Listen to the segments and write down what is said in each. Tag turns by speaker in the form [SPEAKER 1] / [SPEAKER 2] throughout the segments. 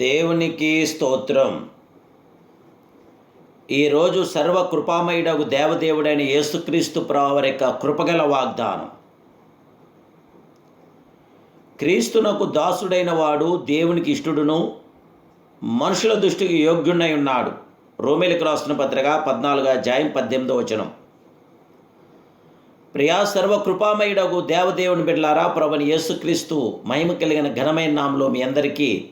[SPEAKER 1] దేవునికి స్తోత్రం. ఈరోజు సర్వ కృపామయుడగు దేవదేవుడైన యేసుక్రీస్తు ప్రావరిక కృపగల వాగ్దానం. క్రీస్తునకు దాసుడైన వాడు దేవునికి ఇష్టడును మనుషుల దృష్టికి యోగ్యుడై ఉన్నాడు. రోమిలకు రాసిన పత్రిక పద్నాలుగు జాయం పద్దెనిమిదో వచనం. ప్రియా సర్వ కృపామయుడగు దేవదేవుని బిడ్లారా ప్రభుని యేసుక్రీస్తు మహిమ కలిగిన ఘనమైన నామలో మీ అందరికీ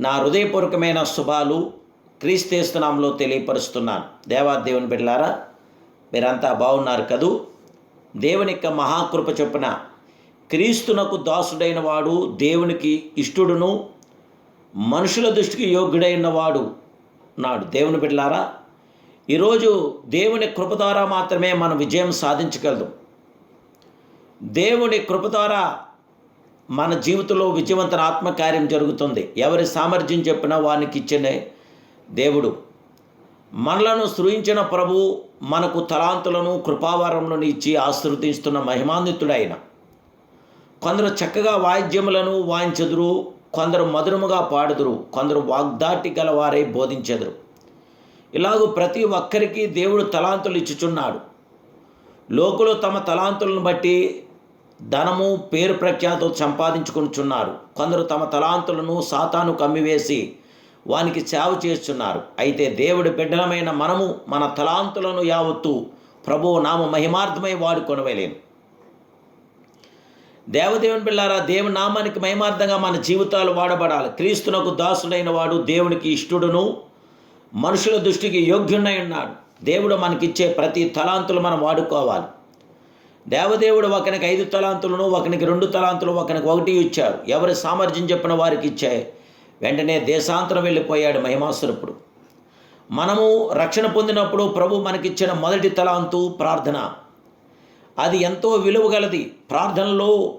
[SPEAKER 1] నా హృదయపూర్వకమైన శుభాలు క్రీస్తేస్తున్నాంలో తెలియపరుస్తున్నాను. దేవాదేవుని బిడ్డలారా మీరంతా బాగున్నారు కదూ? దేవుని యొక్క మహాకృప చొప్పున క్రీస్తునకు దాసుడైన వాడు దేవునికి ఇష్టుడును మనుషుల దృష్టికి యోగ్యుడైన వాడు నాడు. దేవుని బిడ్డలారా ఈరోజు దేవుని కృప ద్వారా మాత్రమే మనం విజయం సాధించగలదు. దేవుని కృప ద్వారా మన జీవితంలో విజయవంతన ఆత్మకార్యం జరుగుతుంది. ఎవరి సామర్థ్యం చెప్పినా వానికి ఇచ్చిన దేవుడు. మనలను సృయించిన ప్రభు మనకు తలాంతులను కృపావరములను ఇచ్చి ఆశీర్వదిస్తున్న మహిమాన్వితుడైన. కొందరు చక్కగా వాయిద్యములను వాయించెదురు కొందరు మధురముగా పాడుదురు కొందరు వాగ్దాటి గలవారే బోధించెదరు. ఇలాగూ ప్రతి ఒక్కరికి దేవుడు తలాంతులు ఇచ్చుచున్నాడు. లోకులు తమ తలాంతులను బట్టి ధనము పేరు ప్రఖ్యాతులు సంపాదించుకుంటున్నారు కొందరు తమ తలాంతులను సాతాను కమ్మివేసి వానికి సేవ చేస్తున్నారు. అయితే దేవుడి బిడ్డలమైన మనము మన తలాంతులను యావత్తు ప్రభువు నామ మహిమార్థమై వాడుకొనవలేను దేవదేవుని పిల్లారా దేవుని నామానికి మహిమార్థంగా మన జీవితాలు వాడబడాలి. క్రీస్తునకు దాసుడైన వాడు దేవునికి ఇష్టడును మనుషుల దృష్టికి యోగ్యుడై ఉన్నాడు. దేవుడు మనకిచ్చే ప్రతి తలాంతులు మనం వాడుకోవాలి. దేవదేవుడు ఒకనికి ఐదు తలాంతులను ఒకనికి రెండు తలాంతులు ఒకనికి ఒకటి ఇచ్చారు. ఎవరి సామర్థ్యం చెప్పిన వారికి ఇచ్చే వెంటనే దేశాంతరం వెళ్ళిపోయాడు మహిమాసురప్పుడు మనము రక్షణ పొందినప్పుడు ప్రభు మనకిచ్చిన మొదటి తలాంతు ప్రార్థన. అది ఎంతో విలువగలది ప్రార్థనలో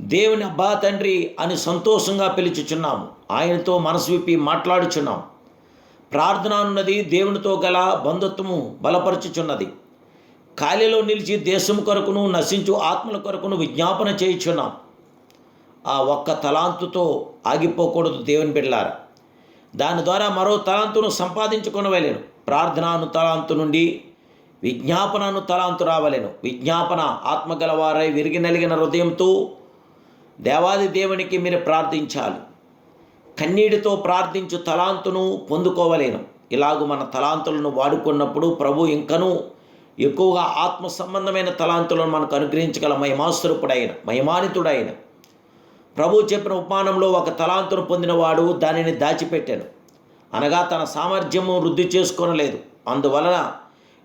[SPEAKER 1] దేవుని అబ్బా తండ్రి అని సంతోషంగా పిలుచుచున్నాము. ఆయనతో మనసు విప్పి మాట్లాడుచున్నాం. ప్రార్థన అన్నది దేవునితో గల బంధుత్వము బలపరచుచున్నది. ఖాళీలో నిలిచి దేశం కొరకును నశించు ఆత్మల కొరకును విజ్ఞాపన చేయుచున్నాం. ఆ ఒక్క తలాంతుతో ఆగిపోకూడదు దేవుని బిడ్డలారా. దాని ద్వారా మరో తలాంతును సంపాదించుకొనవలేను ప్రార్థనాను తలాంతు నుండి విజ్ఞాపనను తలాంతు రావలేను. విజ్ఞాపన ఆత్మగలవారై విరిగి నలిగిన హృదయంతో దేవాది దేవునికి మీరు ప్రార్థించాలి. కన్నీటితో ప్రార్థించు తలాంతును పొందుకోవలేను. ఇలాగ మన తలాంతులను వాడుకున్నప్పుడు ప్రభు ఇంకనూ ఎక్కువగా ఆత్మ సంబంధమైన తలాంతులను మనకు అనుగ్రహించగల మహిమాస్వరూపుడైన మహిమానితుడైన. ప్రభు చెప్పిన ఉపమానంలో ఒక తలాంతును పొందినవాడు దానిని దాచిపెట్టాను. అనగా తన సామర్థ్యము వృద్ధి చేసుకోనలేదు. అందువలన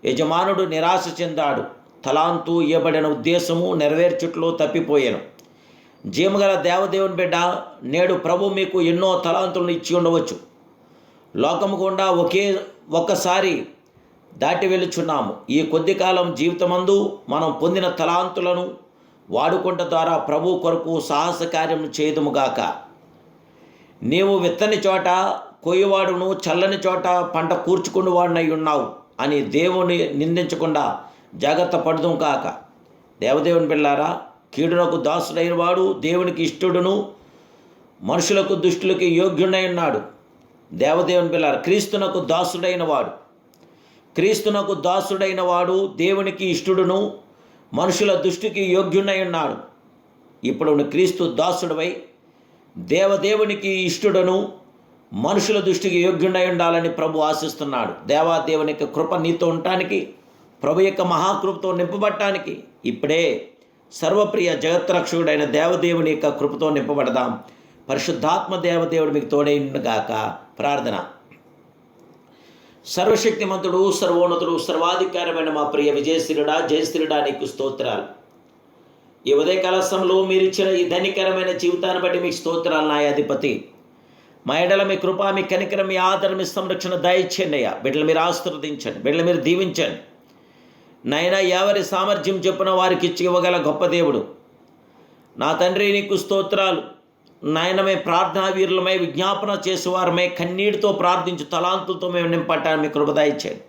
[SPEAKER 1] యజమానుడు నిరాశ చెందాడు. తలాంతు ఇవ్వబడిన ఉద్దేశము నెరవేర్చుట్లో తప్పిపోయాను. జీమగల దేవదేవుని బిడ్డ నేడు ప్రభు మీకు ఎన్నో తలాంతులను ఇచ్చి ఉండవచ్చు. లోకము గుండా ఒకే ఒక్కసారి దాటి వెళ్ళుచున్నాము. ఈ కొద్ది కాలం జీవితమందు మనం పొందిన తలాంతులను వాడుకుంట ద్వారా ప్రభు కొరకు సాహస కార్యం చేయదుముగాక నీవు విత్తని చోట కొయ్యవాడును చల్లని చోట పంట కూర్చుకుని వాడినై ఉన్నావు అని దేవుని నిందించకుండా జాగ్రత్త పడదు కాక దేవదేవుని పిల్లారా కీడునకు దాసుడైన వాడు దేవునికి ఇష్టడును మనుషులకు దుష్టులకి యోగ్యుడై ఉన్నాడు. దేవదేవుని పిల్లారు క్రీస్తునకు దాసుడైన వాడు. క్రీస్తునకు దాసుడైన వాడు దేవునికి ఇష్టుడును మనుషుల దృష్టికి యోగ్యునై ఉన్నాడు. ఇప్పుడు క్రీస్తు దాసుడవై దేవదేవునికి ఇష్టుడను మనుషుల దృష్టికి యోగ్యుడై ఉండాలని ప్రభు ఆశిస్తున్నాడు. దేవాదేవుని యొక్క కృప నీతో ఉండటానికి ప్రభు యొక్క మహాకృపతో నింపబడటానికి ఇప్పుడే సర్వప్రియ జగత్రక్షకుడైన దేవదేవుని యొక్క కృపతో నింపబడదాం. పరిశుద్ధాత్మ దేవదేవుడు మీకు తోడైండుగాక ప్రార్థన. సర్వశక్తిమంతుడు సర్వోన్నతుడు సర్వాధికారమైన మా ప్రియ విజయశ్రీడా జయశ్రీడా నీకు స్తోత్రాలు. ఈ ఉదయ కలసంలో మీరు ఇచ్చిన ఈ ధనికరమైన జీవితాన్ని బట్టి మీకు స్తోత్రాలు నాయాధిపతి మా ఎడల మీ కృప మీ కనికరం మీ ఆదరణ మీ సంరక్షణ దయచేయండి అయ్యా. బిడ్డలు మీరు ఆశీర్వదించండి బిడ్డలు మీరు దీవించండి. నైనా ఎవరి సామర్థ్యం చెప్పిన వారికి ఇచ్చి ఇవ్వగల గొప్ప దేవుడు. నా తండ్రి నీకు స్తోత్రాలు. నాయనమే ప్రార్థనా వీరులమై విజ్ఞాపన చేసేవారమే కన్నీటితో ప్రార్థించు తలాంతులతో మేము నింపట్టాను మీ కృప దయచేయండి.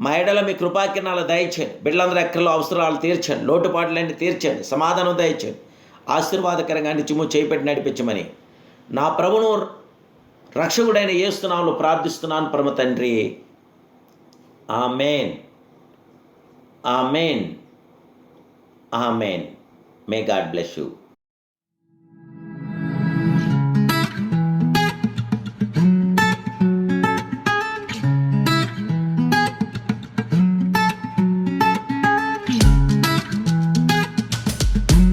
[SPEAKER 1] మా ఎడల మీ కృపాకిరణాలు దయచేయండి. బిడ్డలందరి ఎక్కడలో అవసరాలు తీర్చండి. లోటుపాట్లన్నీ తీర్చండి. సమాధానం దయచేయండి. ఆశీర్వాదకరంగా నిత్యము చేపెట్టి నడిపించమని. నా ప్రభును రక్షకుడైన ఏస్తున్నాములు ప్రార్థిస్తున్నాను పరమ తండ్రి. Amen. Amen. Amen. May God bless you.